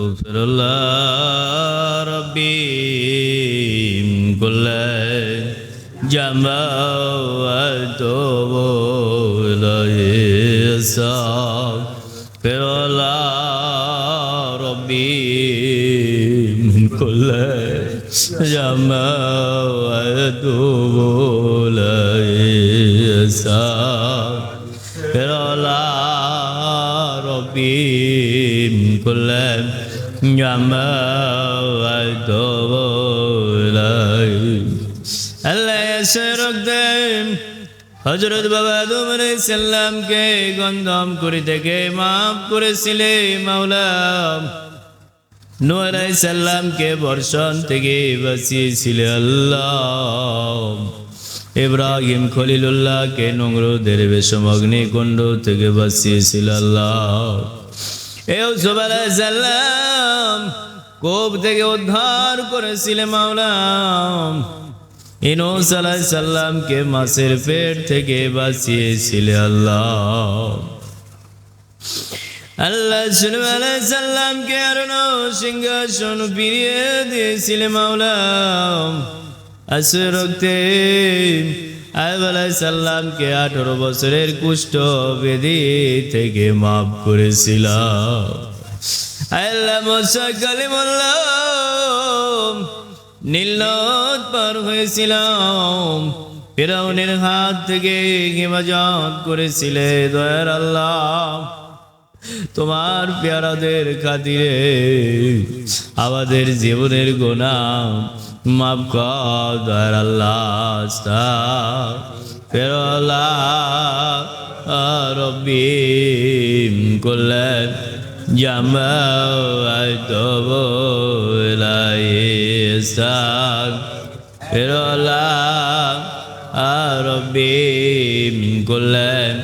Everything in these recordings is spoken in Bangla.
اغفر الله ربي من كل جمع واتوب إليه استغفر الله ربي من كل جمع واتوب إليه استغفر الله ربي من كل হজরত বাবা দুমরে সাল্লামকে গন্ধম করে থেকে মাফ করেছিলে মাওলাম নোয়ারাই সাল্লামকে বর্ষণ থেকে বাঁচিয়েছিল আল্লাহ। ইব্রাহিম খলিলুল্লাহকে নোংরুদের বেশমগ্নি অগ্নিকুণ্ড থেকে বাঁচিয়েছিল আল্লাহ। এও সাল্লাম, কোপ থেকে উদ্ধার করেছিলে মাওলা ইনুস আলাহ সাল্লামকে মাসের পেট থেকে বাঁচিয়েছিলে আল্লাহ। আল্লাহ সুলভ আলাহ সাল্লামকে আর সিংহাসন ফিরিয়ে দিয়েছিলে মাওলা আসে রক্তে আয়ব আলাহ সাল্লামকে আঠারো বছরের কুষ্ঠ বেদি থেকে মাফ করেছিল হয়েছিলাম। হাত থেকে করেছিলে দয়ার আল্লাহ। তোমার পেয়ারাদের খাতিরে আমাদের জীবনের গোনা মাফ কর আল্লাহ ফেরলা রব্বি করলেন জামা তব ফেরলা রব্বি করলেন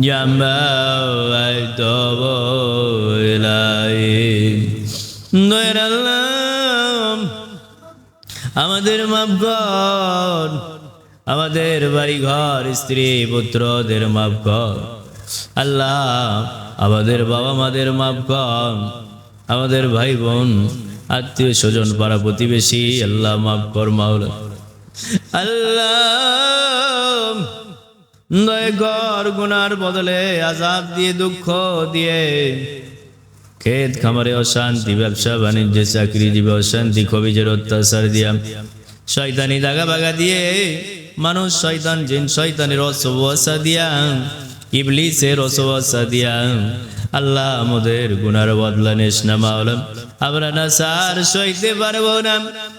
জামা তব দয়ার আল্লাহ আমাদের কর আমাদের বাড়ি ঘর স্ত্রী পুত্রদের মাফ কর আল্লাহ আমাদের বাবা মাদের মাফ কর আমাদের ভাই বোন আত্মীয় স্বজন, পাড়া প্রতিবেশী, আল্লাহ মাফ কর মাওলা। আল্লাহ, দয় কর গুনার বদলে আজাব দিয়ে, দুঃখ দিয়ে ক্ষেত খামারে অশান্তি ব্যবসা বাণিজ্যে চাকরি দিবে অশান্তি কবিজের অত্যাচার দিয়া শয়তানি দাগা বাগা দিয়ে মানুষ শয়তান জিন শয়তানের অসবসা দিয়া ইবলিসের অসবসা দিয়া আল্লাহ আমাদের গুনার বদলা নেস না মাওলাম আমরা না সার সইতে পারব না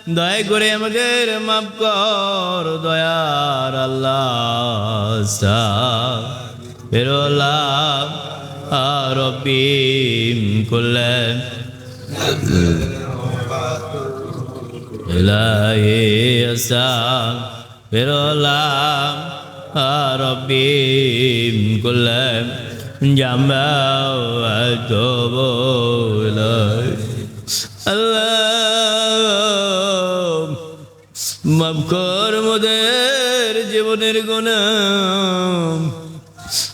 দয়া করে আমাদের মাফ কর দয়ার আল্লাহ ফেরোলা ربي كل إلهي أستغفر الله ربي كل جمع وأتوب إليه الله মাফ কর মোদের জীবনের গুনাহ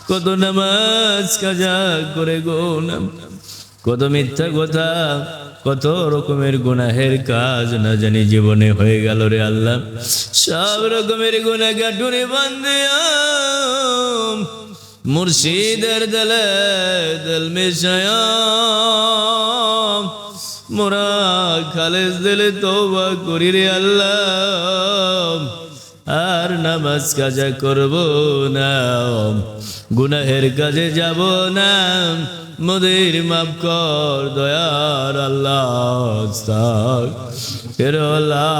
কত নামাজ কাজা করে গোনাম, কত মিথ্যা কথা, কত রকমের গুনাহের কাজ না জানি জীবনে হয়ে গেল রে আল্লাহ। সব রকমের গুনা গাটুরে বান্দিয়াম মুর্শিদের দলে দল মেশায়াম মোরা খালেজ দিলে তোবা করি রে আল্লাহ। আর নামাজ কাজা করব না, গুনাহের কাজে যাব না। মোদের মাফ কর, দয়ার আল্লাহ ফেরোলা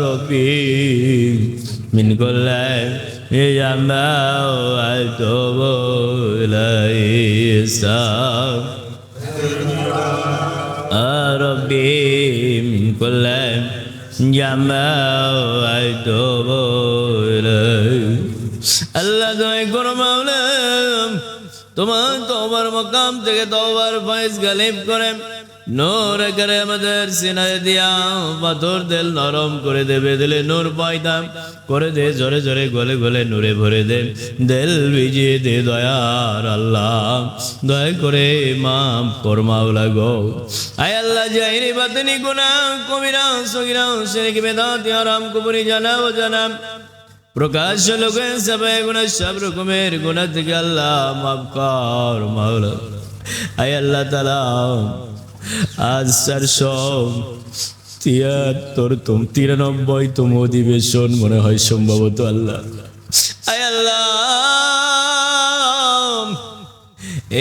রবি মিন করলাই এ জামাও আই তো বলাই সাহ রব্বি মিন করলাই আল্লাহ দয় করো মাওলা তোমার তোবার মকাম থেকে তোবার ফয়েজ গালিব করে। নূর করে আমাদের সিনায় দিয়া পাথর দিল নরম করে দেবে, দিলে নূর পয়দা করে দে, জোরে জোরে গলে গলে নূরে ভরে দে। দিল ভিজিয়ে দে দয়ার আল্লাহ, দয়া করে মাম কর্মাওলা গো। আয় আল্লাহ জাহিরি বাতিনি গুনা কবিরা, সগিরা, শিরক, বেদাত, হারাম কুবরি জানাও জানাম প্রকাশ লোকে সবাই গুণা সব রকমের গুণা থেকে আল্লাহ মাফ কর মাওলা। আয় আল্লাহ তালা আজ চারশো তিয়াত্তর, তুম তিরানব্বই, তুম অধিবেশন মনে হয় সম্ভবত আল্লাহ। আল্লাহ,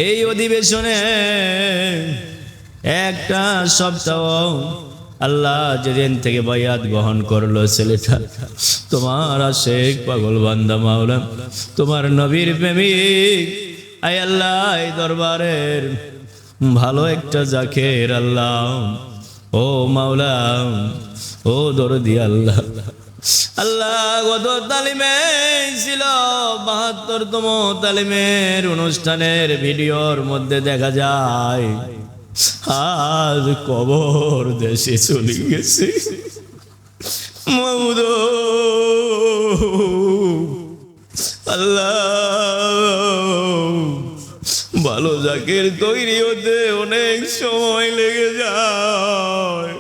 এই অধিবেশনে একটা সপ্তাহ আল্লাহ যেদিন থেকে বয়াত গ্রহণ করল ছেলেটা, তোমার আশেক পাগল বান্দা মাওলা তোমার নবীর প্রেমিক, আয় আল্লাহ দরবারের ভালো একটা জাকের আল্লাহ। ও মাওলা, ও দরদি আল্লাহ। আল্লাহ গত তালিমে ছিল বাহাত্তরতম তালিমের অনুষ্ঠানের ভিডিওর মধ্যে দেখা যায়, আজ কবর দেশে চলে গেছে। মাহুদ আল্লাহ ভালো জাকের তৈরি হতে অনেক সময় লেগে যায়।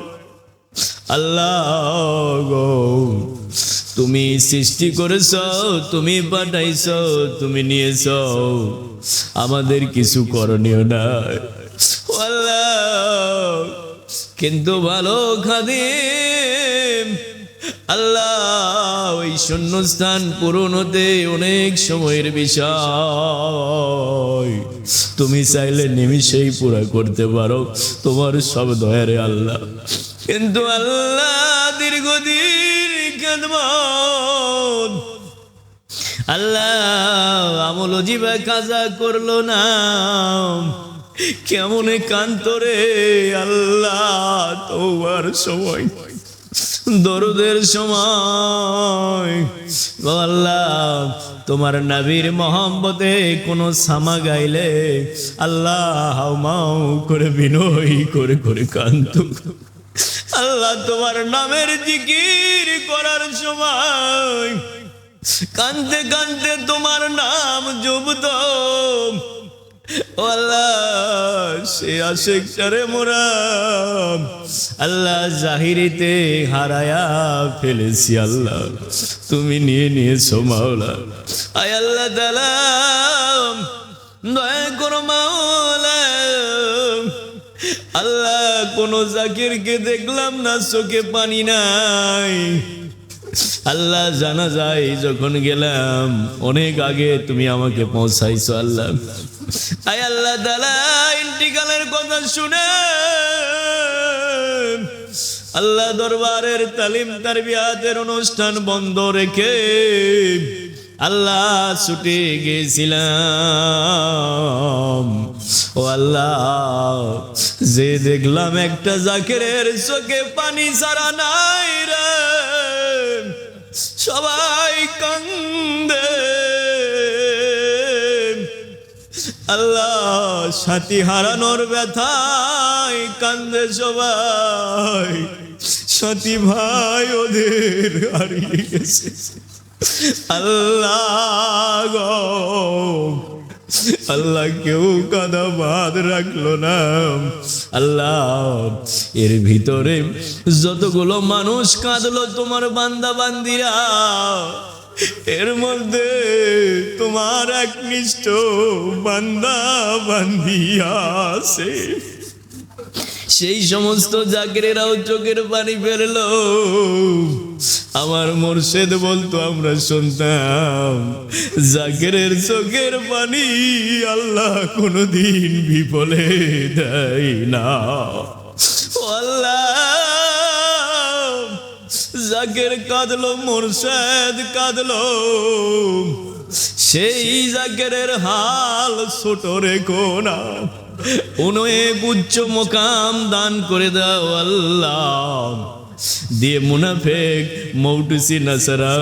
আল্লাহ গো, তুমি সৃষ্টি করেছ, তুমি পাঠাইছ, তুমি নিয়েছ। আমাদের কিছু করণীয় নাই। আল্লাহ, কিন্তু ভালো খাদিম আল্লাহ, ওই শূন্যস্থান পূরণ অনেক সময়ের বিষয়। তুমি চাইলে নিমিষেই পুরা করতে পারো, তোমার সব দয়ারে আল্লাহ। কিন্তু আল্লাহ দীর্ঘদিন খেদমত আল্লাহ, আমল জীবা কাজা করল না। কেমনে কান্তরে আল্লাহ, তোমার সময়। দরদের সময়। আল্লাহ, তোমার নাবির মোহাম্মতে কোনো সামা গাইলে আল্লাহ মাউ করে বিনয় করে করে কান্ত আল্লাহ, তোমার নামের জিকির করার সময় কানতে কানতে তোমার নাম আল্লাহ সে আল্লাহ জাহিরিতে হারায়া ফেলেছি আল্লাহ। তুমি নিয়ে আল্লাহ মাওলা। আল্লাহ কোন জাকিরকে দেখলাম না, চোখে পানি নাই। আল্লাহ জানা যায়, যখন গেলাম, অনেক আগে তুমি আমাকে পৌঁছাইছো, আল্লাহ। আয় আল্লাহ ইন্টিকালের কথা শুনে। আল্লাহ দরবারের তালিম তার বিয়াদের অনুষ্ঠান বন্ধ রেখে আল্লাহ ছুটে গেছিলাম। ও আল্লাহ, যে দেখলাম একটা জাকেরের চোখে পানি সারা রে সবাই কান্দে। আল্লাহ সাথী হারানোর ব্যথায় কান্দে সবাই। সতী ভাই ওদের হারিয়ে গেছে। আল্লাহ গো। আল্লাহ কেউ কাদা বাদ রাখল না। আল্লাহ, এর ভিতরে যতগুলো মানুষ কাঁদলো তোমার বান্দা বান্দিরা এর মধ্যে তোমার এক একনিষ্ঠ বান্দা বান্দিয়া আছে। সেই সমস্ত জাগরেরাও চোখের পানি ফেলল। আমার মোর্শেদ বলতো, আমরা শুনতাম জাগরের চোখের পানি আল্লাহ কোনোদিন বিফলে দেয় না। আল্লাহ, জাকের কাঁদলো, মোরশেদ কাঁদলো। সেই জাকেরের হাল ছোট রেখো না। অনেক উচ্চ মোকাম দান করে দাও আল্লাহ। দিয়ে মুনাফেক মৌটুসি নাসারা,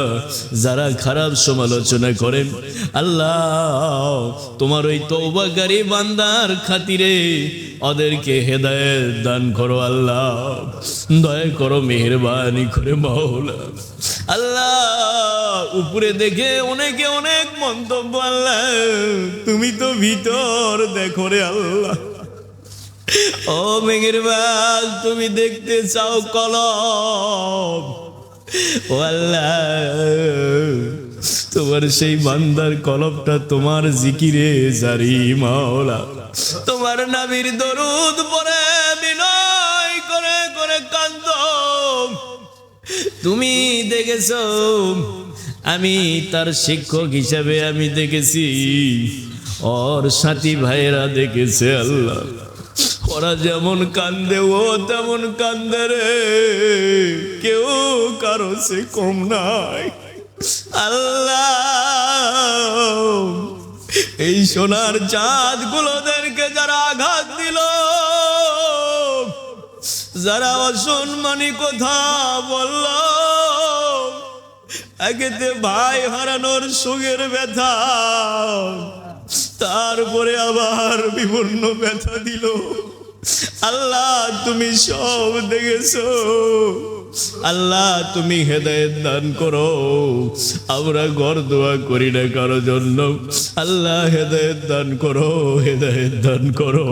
যারা খারাপ সমালোচনা করেন আল্লাহ, তোমার ওই তৌবাকারী বান্দার খাতিরে ওদেরকে হেদায়েত দান করো আল্লাহ। দয়া করো মেহরবানি করে মাওলা। আল্লাহ, উপরে দেখে অনেকে অনেক মন্তব্য আল্লাহ। তুমি তো ভিতর দেখো রে আল্লাহ। ও মেঘের বাল তুমি দেখতে চাও কলম। আল্লাহ তোমার সেই বান্দার কলবটা তোমার জিকিরে জারি মাওলা। তোমার নাবির দরুদ পরে বিনয় করে করে কান্দ। তুমি দেখেছ, আমি তার শিক্ষক হিসাবে আমি দেখেছি। ওর সাথী ভাইয়েরা দেখেছে আল্লাহ। ওরা যেমন কান্দে, ও তেমন কান্দে রে। কেউ কারও সে কম নাই। আল্লাহ, এই সোনার চাঁদ গুলোদেরকে যারা আঘাত দিল, যারা অসম্মানী কথা বলল একেতে ভাই হারানোর সুখের ব্যথা, তারপরে আবার বিভিন্ন ব্যথা দিল। আল্লাহ, তুমি সব দেখেছ। আল্লাহ, তুমি হেদায়েত দান করো। আমরা ঘর দোয়া করি না কারও জন্য। আল্লাহ, হেদায়েত দান করো, হেদায়েত দান করো।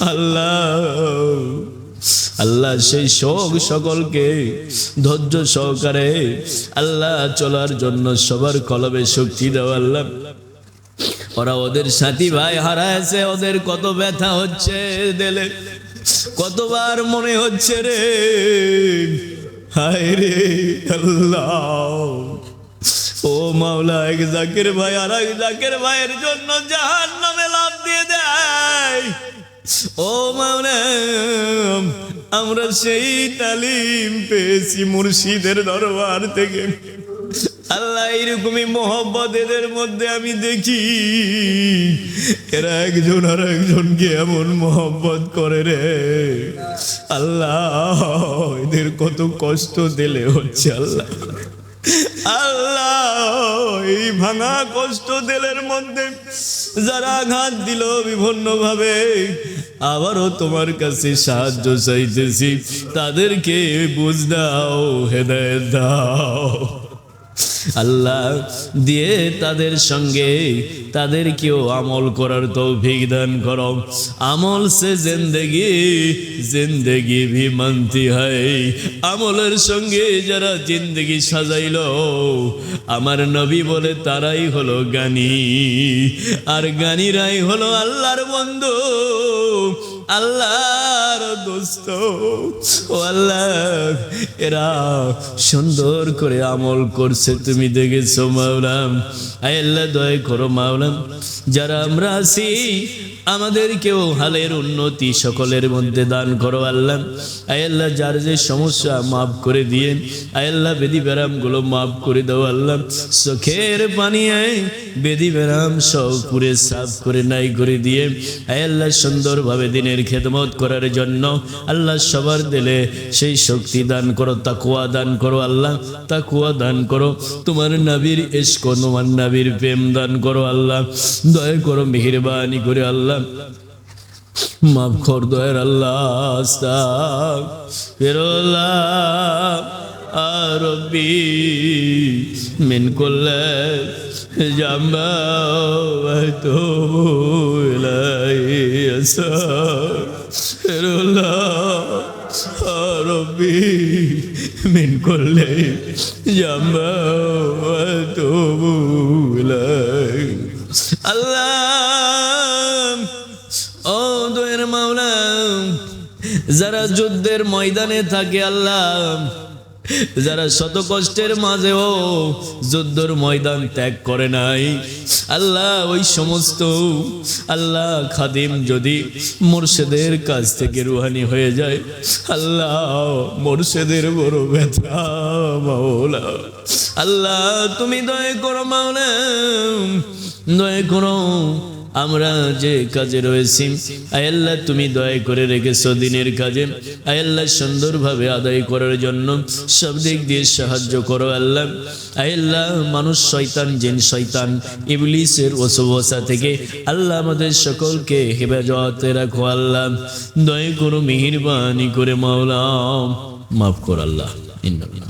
আল্লাহ আল্লাহ সেই শোক সকলকে ধৈর্য সহকারে আল্লাহ চলার জন্য সবার কলবে শক্তি দেওয়া আল্লাহ। ওরা ওদের সাথী ভাই হারাইছে, ওদের কত ব্যথা হচ্ছে দেলে। কতবার মনে হচ্ছে রে, হায় রে আল্লাহ। ও মাওলা, এক জাকের ভাই আর এক জাকের ভাইয়ের জন্য জাহান নামে লাভ দিয়ে দেয়। ও মাওলা, আমরা সেই তালিম পেয়েছি মুর্শিদের দরবার থেকে। আল্লাহ এইরকমই মোহব্বত এদের মধ্যে আমি দেখি। এরা একজন আর একজনকে এমন মোহব্বত করে রে। আল্লাহ, এদের কত কষ্ট দিলে হচ্ছে আল্লাহ। আল্লাহ, এই ভাঙা কষ্ট দিলের মধ্যে যারা আঘাত দিল বিভিন্ন ভাবে আবারও তোমার কাছে সাহায্য চাইতেছি। তাদেরকে বুঝ দাও হেদায় দাও। আল্লাহ দিয়ে তাদের সঙ্গে তাদেরকেও আমল করার তৌফিক দান করো। আমল সে জিন্দগি জিন্দগি ভি মানতি হয়। আমলের সঙ্গে যারা জিন্দগি সাজাইল, আমার নবী বলে তারাই হলো গানি। আর গানিরাই হলো আল্লাহর বন্ধু। আল্লাহর দোস্ত, ও আল্লাহ, এরা সুন্দর করে আমল করছে। তুমি দেখেছ মাওলাম আয় আল্লাহ, দয় করো মাওলাম যারা আমরা আছি, আমাদেরকেও হালের উন্নতি সকলের মধ্যে দান করো আল্লাহ। আয় আল্লাহ, যার যে সমস্যা মাফ করে দিয়ে আয় আল্লাহ, বেদি ব্যারামগুলো মাফ করে দাও আল্লাহ। চোখের পানি বেদি ব্যারাম সব পুরে সাফ করে নাই করে দিয়ে। আয় আল্লাহ, সুন্দরভাবে দিনের খেদমত করার জন্য আল্লাহ সবার দিলে সেই শক্তি দান করো তাকুয়া দান করো আল্লাহ তাকুয়া দান করো। তোমার নাবির এসক তোমার নাবির প্রেম দান করো আল্লাহ। দয়া করো, মেহরবানি করে আল্লাহ। মাফ কর দয়ার আল্লাহ ফেরোল্লাহ আরবি মিন করলে আরবি মিন করলে জাম্বা তো আল্লাহ ও মাওলা যারা যুদ্ধের ময়দানে থাকে আল্লাহ যারা শত কষ্টের মাঝেও যুদ্ধর ময়দান ত্যাগ করে নাই, আল্লাহ ওই সমস্ত, আল্লাহ খাদিম যদি মোর্শেদের কাছ থেকে রুহানি হয়ে যায়, আল্লাহ মোর্শেদের বড় ব্যথা, মাওলা। আল্লাহ তুমি দয়া করো, মাওলা। দয়া করো। আমরা যে কাজে রয়েছি আয়াল্লাহ তুমি দয়া করে রেখেছ দিনের কাজে। আয়াল্লাহ সুন্দরভাবে আদায় করার জন্য সব দিক দিয়ে সাহায্য করো আল্লাহ। আয়াল্লাহ মানুষ শয়তান, জিন শয়তান, ইবলিসের ওসবসা থেকে আল্লাহ আমাদের সকলকে হেফাজতে রাখো আল্লাহ। দয়া করো, মেহেরবানি করে মাওলা, মাফ কর আল্লাহ। ইন্নাল্লাহ।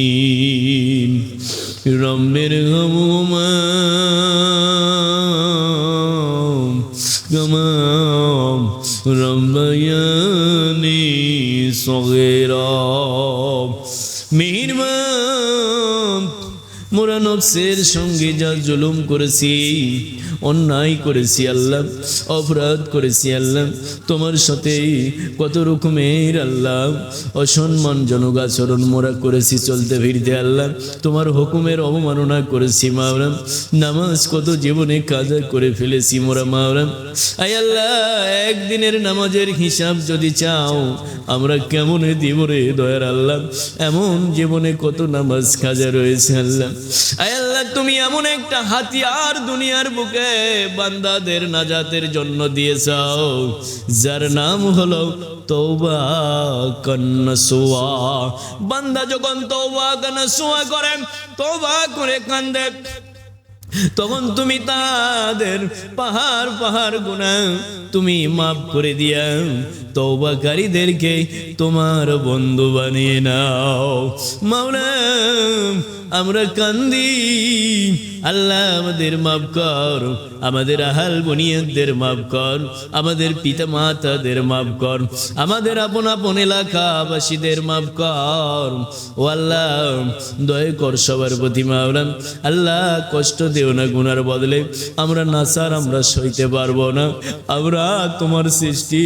رب ارحمهما كما ربياني صغيرا মেহরবান মোরা নফসের সঙ্গে যা জুলুম করেছি অন্যায় করেছি আল্লাহ, অপরাধ করেছি আল্লাহ, তোমার সাথে কত রকমের আল্লাহ অসম্মানজনক আচরণ মোরা করেছি, চলতে ফিরতে আল্লাহ, তোমার হুকুমের অবমাননা করেছি মাওরাম নামাজ কত জীবনে কাজা করে ফেলেছি মোরা মাওরাম আই আল্লাহ, একদিনের নামাজের হিসাব যদি চাও, আমরা কেমন দিব রে দয়ার আল্লাহ, এমন জীবনে কত নামাজ কাজা রয়েছে আল্লাহ, আয় আল্লাহ, তুমি এমন একটা হাতিয়ার দুনিয়ার বুকে বান্দাদের নাজাতের জন্য দিয়েছাও। যার নাম হলো তৌবা কন্নসুয়া। বান্দা যখন তৌবা কন্নসুয়া করে তৌবা করে কান্দে, তখন তুমি তাদের পাহাড় পাহাড় গুণা তুমি মাফ করে দিয়া তৌবাকারীদেরকে তোমার বন্ধু বানিয়ে নাও। মাওলা আমরা কান্দি। আল্লাহ আমাদের মাফ কর। আমাদের আহাল বনিয়াদের মাফ কর। আমাদের পিতা মাতাদের মাফ কর। আমাদের আপন আপন এলাকাবাসীদের মাফ কর। ও আল্লাহ, দয়া কর সবার প্রতি মাওলাম আল্লাহ, কষ্ট দেও না গুনার বদলে। আমরা নাসার আমরা সইতে পারব না। আমরা তোমার সৃষ্টি।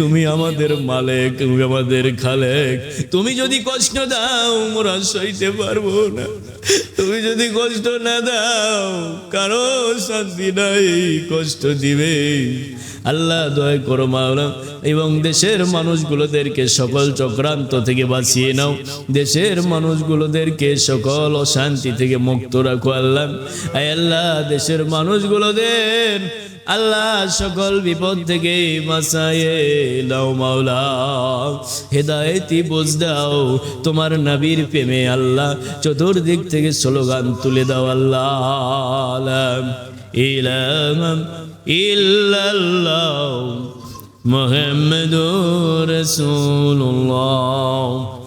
তুমি আমাদের মালেক, তুমি আমাদের খালেক। তুমি যদি কষ্ট দাও, আমরা সইতে পারব না। তুমি যদি কষ্ট না দাও, কারও শান্তি নাই, কষ্ট দিবে। আল্লাহ দয়া করো মাওলা এবং দেশের মানুষগুলোদেরকে সকল চক্রান্ত থেকে বাঁচিয়ে নাও। দেশের মানুষগুলোদেরকে সকল অশান্তি থেকে মুক্ত রাখো আল্লাহ। আল্লাহ, দেশের মানুষগুলোদের আল্লাহ সকল বিপদ থেকে বাঁচায়ে দাও মাওলা। হেদায়েতি বুঝ দাও। তোমার নাবির প্রেমে আল্লাহ চতুর্দিক থেকে স্লোগান তুলে দাও আল্লাহ। মোহাম্মদুর রাসূলুল্লাহ।